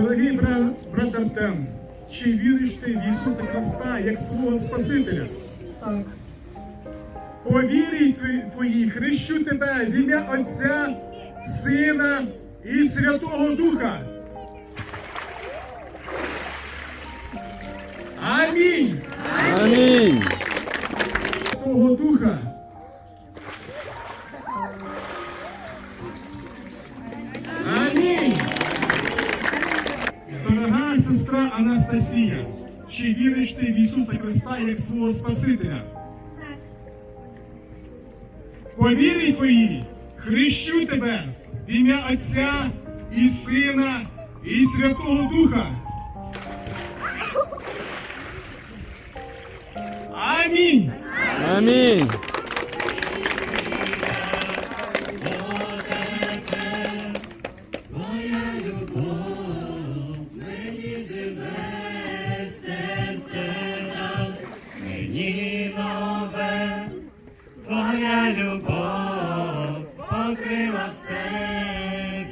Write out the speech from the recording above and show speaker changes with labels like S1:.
S1: Дорогий брат, брат Артем, чи віриш ти в Ісуса Христа як свого Спасителя?
S2: Так.
S1: По вірі твоїй хрещу тебе в ім'я Отця, Сина і Святого Духа. Амінь.
S3: Амінь.
S1: Анастасія, чи віриш ти в Ісуса Христа як свого Спасителя?
S4: Так.
S1: По вірі твоїй хрещу тебе в ім'я Отця і Сина і Святого Духа. Амінь.
S3: Амінь.
S2: Мені нове, твоя любов покрила все.